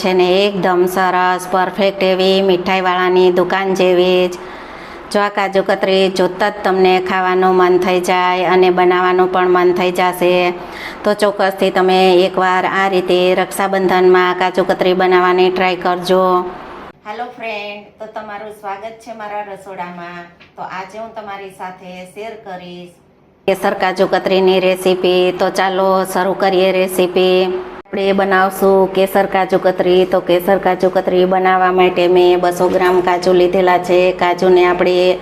છે ને એકદમ સરસ પરફેક્ટ એવી મીઠાઈવાળાની દુકાન જેવી જ. જો આ કાજુ કતરી જોતાં જ તમને ખાવાનું મન થઈ જાય અને બનાવવાનું પણ મન થઈ જશે. તો ચોક્કસથી તમે એકવાર આ રીતે રક્ષાબંધનમાં કાજુ કતરી બનાવવાની ટ્રાય કરજો. હેલો ફ્રેન્ડ તો તમારું સ્વાગત છે મારા રસોડામાં. તો આજે હું તમારી સાથે શેર કરીશ. કેસર કાજુ કતરીની રેસીપી તો ચાલો શરૂ કરીએ રેસીપી આપણે બનાવશું, કેસર કાજુ કતરી. તો કેસર કાજુ કતરી બનાવવા માટે મેં બસો ગ્રામ કાજુ લીધેલા છે. કાજુને આપણે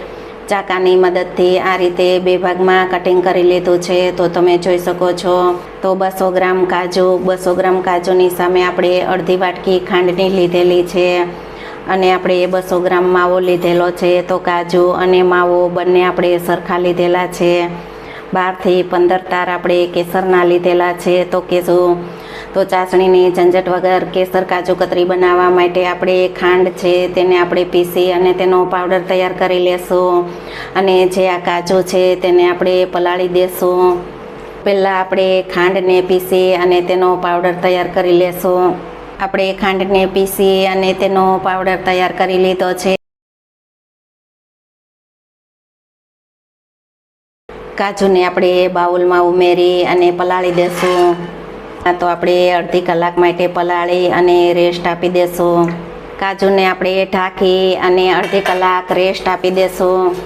ચાકાની મદદથી આ રીતે બે ભાગમાં કટિંગ કરી લીધું છે. તો તમે જોઈ શકો છો, તો બસો ગ્રામ કાજુ, બસો ગ્રામ કાજુની સામે આપણે અડધી વાટકી ખાંડની લીધેલી છે અને આપણે બસો ગ્રામ માવો લીધેલો છે. તો કાજુ અને માવો બંને આપણે સરખા લીધેલા છે. બારથી પંદર તાર આપણે કેસરના લીધેલા છે. તો કેસું તો ચાસણીની ઝંઝટ વગર કેસર કાજુ કતરી બનાવવા માટે આપણે ખાંડ છે તેને આપણે પીસી અને તેનો પાવડર તૈયાર કરી લેશું. અને જે આ કાજુ છે તેને આપણે પલાળી દેશું. પહેલાં આપણે ખાંડને પીસી અને તેનો પાવડર તૈયાર કરી લેશું. આપણે ખાંડને પીસી અને તેનો પાવડર તૈયાર કરી લીધો છે. કાજુને આપણે બાઉલમાં ઉમેરી અને પલાળી દેશું. આ તો આપણે અડધી કલાક માટે પલાળી અને રેસ્ટ આપી દેશું. કાજુને આપણે ઢાંકી અને અડધી કલાક રેસ્ટ આપી દેશું.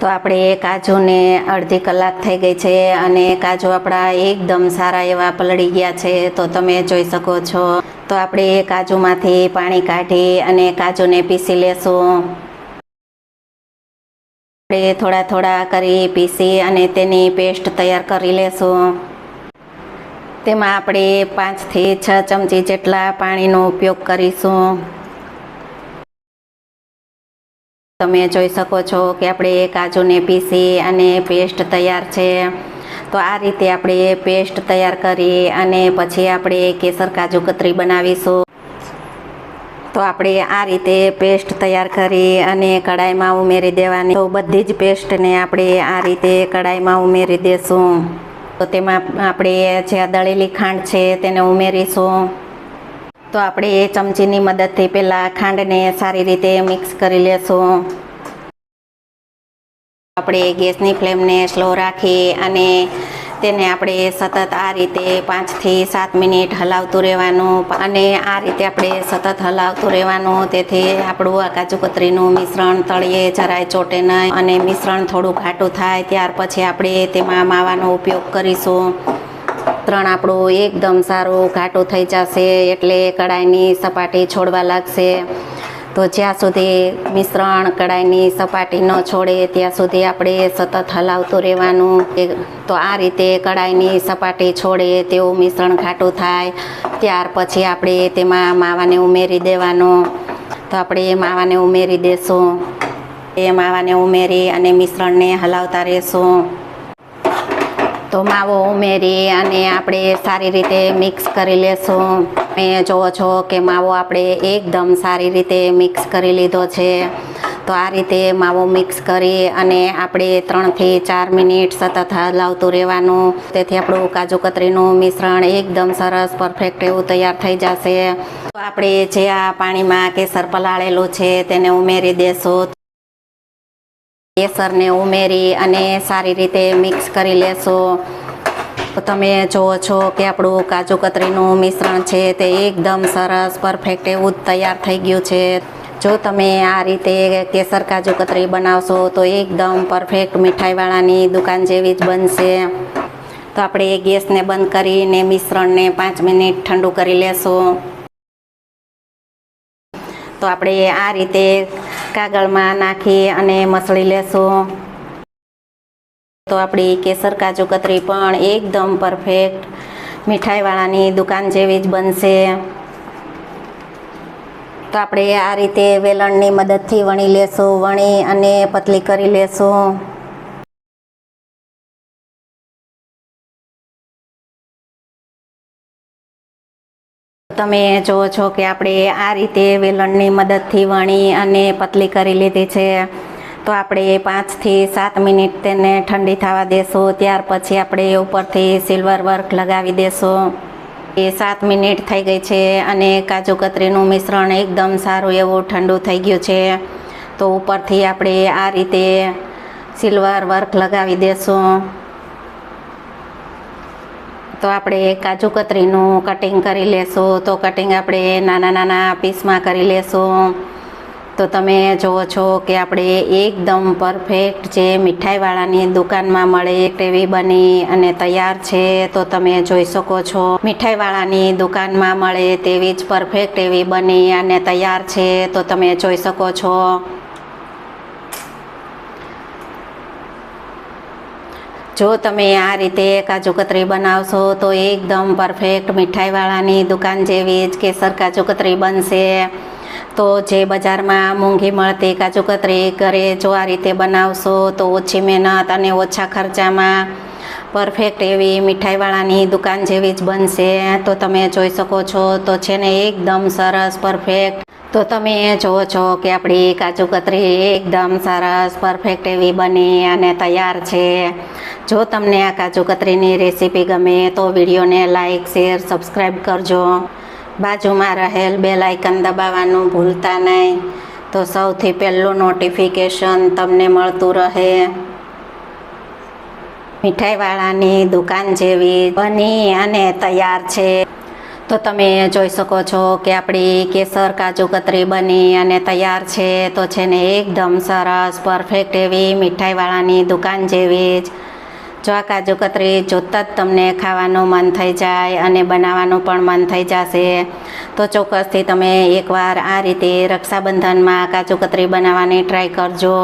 તો આપણે કાજુને અડધી કલાક થઈ ગઈ છે અને કાજુ આપણા એકદમ સારા એવા પલળી ગયા છે. તો તમે જોઈ શકો છો. તો આપણે કાજુમાંથી પાણી કાઢી અને કાજુને પીસી લેશું. આપણે થોડા થોડા કરી પીસી અને તેની પેસ્ટ તૈયાર કરી લેશું. તેમાં આપણે પાંચથી છ ચમચી જેટલા પાણીનો ઉપયોગ કરીશું. તમે જોઈ શકો છો કે આપણે કાજુને પીસી અને પેસ્ટ તૈયાર છે. તો આ રીતે આપણે પેસ્ટ તૈયાર કરી અને પછી આપણે કેસર કાજુ કતરી બનાવીશું. તો આપણે આ રીતે પેસ્ટ તૈયાર કરી અને કડાઈમાં ઉમેરી દેવાની. તો બધી જ પેસ્ટને આપણે આ રીતે કડાઈમાં ઉમેરી દેશું. તો તેમાં આપણે જે દળેલી ખાંડ છે તેને ઉમેરીશું. તો આપણે એ ચમચીની મદદથી પહેલાં ખાંડને સારી રીતે મિક્સ કરી લેશું. આપણે ગેસની ફ્લેમને સ્લો રાખી અને તેને આપણે સતત આ રીતે પાંચથી સાત મિનિટ હલાવતું રહેવાનું, અને આ રીતે આપણે સતત હલાવતું રહેવાનું, તેથી આપણું આ કાજુ કતરીનું મિશ્રણ તળિયે જરાય ચોટે નહીં, અને મિશ્રણ થોડું ઘાટું થાય, ત્યાર પછી આપણે તેમાં માવાનો ઉપયોગ કરીશું. ત્રણ આપણું એકદમ સારું ઘાટું થઈ જશે, એટલે કડાઈની સપાટી છોડવા લાગશે. તો જ્યાં સુધી મિશ્રણ કડાઈની સપાટી ન છોડે, ત્યાં સુધી આપણે સતત હલાવતું રહેવાનું તો આ રીતે કડાઈની સપાટી છોડે, તેવું મિશ્રણ ઘાટું થાય. ત્યાર પછી આપણે તેમાં માવાને ઉમેરી દેવાનું. તો આપણે માવાને ઉમેરી દેશું. એ માવાને ઉમેરી અને મિશ્રણને હલાવતા રહેશું. તો માવો ઉમેરી અને આપણે સારી રીતે મિક્સ કરી લેશું. મેં જોવો છો કે માવો આપણે એકદમ સારી રીતે મિક્સ કરી લીધો છે. તો આ રીતે માવો મિક્સ કરી અને આપણે ત્રણથી ચાર મિનિટ સતત હલાવતું રહેવાનું. તેથી આપણું કાજુ કતરીનું મિશ્રણ એકદમ સરસ પરફેક્ટ એવું તૈયાર થઈ જશે. તો આપણે જે આ પાણીમાં કેસર પલાળેલું છે તેને ઉમેરી દેશું. કેસરને ઉમેરી અને સારી રીતે મિક્સ કરી લેશો. તો તમે જુઓ છો કે આપણું કાજુ કતરીનું મિશ્રણ છે તે એકદમ સરસ, પરફેક્ટ એવું જ તૈયાર થઈ ગયું છે. જો તમે આ રીતે કેસર કાજુ કતરી બનાવશો તો એકદમ પરફેક્ટ મીઠાઈવાળાની દુકાન જેવી જ બનશે. તો આપણે ગેસને બંધ કરીને મિશ્રણને પાંચ મિનિટ ઠંડુ કરી લેશું. તો આપણે આ રીતે કાગળમાં નાખી અને મસળી લેશું. તો આપણી કેસર કાજુ કતરી પણ એકદમ પરફેક્ટ મીઠાઈવાળાની દુકાન જેવી જ બનશે. તો આપણે આ રીતે વેલણની મદદથી વણી લેશું, વણી અને પતલી કરી લેશું. તમે જુઓ છો કે આપણે આ રીતે વેલણની મદદથી વણી અને પતલી કરી લીધી છે. તો આપણે પાંચથી સાત મિનિટ તેને ઠંડી થવા દેશું. ત્યાર પછી આપણે ઉપરથી સિલ્વર વર્ક લગાવી દેશું. એ સાત મિનિટ થઈ ગઈ છે અને કાજુ કતરીનું મિશ્રણ એકદમ સારું એવું ઠંડુ થઈ ગયું છે. તો ઉપરથી આપણે આ રીતે સિલ્વર વર્ક લગાવી દેશું. તો આપણે કાજુ કતરીનું કટિંગ કરી લેશું. તો કટિંગ આપણે નાના નાના પીસમાં કરી લેશું. તો તમે જુઓ છો કે આપણે એકદમ પરફેક્ટ જે મીઠાઈવાળાની દુકાનમાં મળે તેવી બની અને તૈયાર છે. તો તમે જોઈ શકો છો મીઠાઈવાળાની દુકાનમાં મળે તેવી જ પરફેક્ટ એવી બની અને તૈયાર છે. તો તમે જોઈ શકો છો જો તમે આ રીતે કાજુ કતરી બનાવશો તો એકદમ પરફેક્ટ મીઠાઈવાળાની દુકાન જેવી જ કેસર કાજુ કતરી બનશે. તો જે બજારમાં મોંઘી મળતી કાજુ કતરી ઘરે જો આ રીતે બનાવશો તો ઓછી મહેનત અને ઓછા ખર્ચામાં પરફેક્ટ એવી મીઠાઈવાળાની દુકાન જેવી જ બનશે. તો તમે જોઈ શકો છો, તો છે ને એકદમ સરસ પરફેક્ટ તો તમે જુઓ છો કે આપણી કાજુ કતરી એકદમ સરસ પરફેક્ટ એવી બની અને તૈયાર છે. જો તમને આ કાજુ કતરીની રેસીપી ગમે તો વિડીયોને લાઇક શેર, સબસ્ક્રાઈબ કરજો. બાજુમાં રહેલ બે લાઇકન દબાવવાનું ભૂલતા નહીં. તો સૌથી પહેલું નોટિફિકેશન તમને મળતું રહે. મીઠાઈવાળાની દુકાન જેવી બની અને તૈયાર છે. તો તમે જોઈ શકો છો કે આપણી કેસર કાજુ કતરી બની અને તૈયાર છે. તો છે ને એકદમ સરસ, પરફેક્ટ એવી મીઠાઈવાળાની દુકાન જેવી જ. જો આ કાજુ કતરી જોતાં જ તમને ખાવાનું મન થઈ જાય અને બનાવવાનું પણ મન થઈ જશે. તો ચોક્કસથી તમે એકવાર આ રીતે રક્ષાબંધનમાં કાજુ કતરી બનાવવાની ટ્રાય કરજો.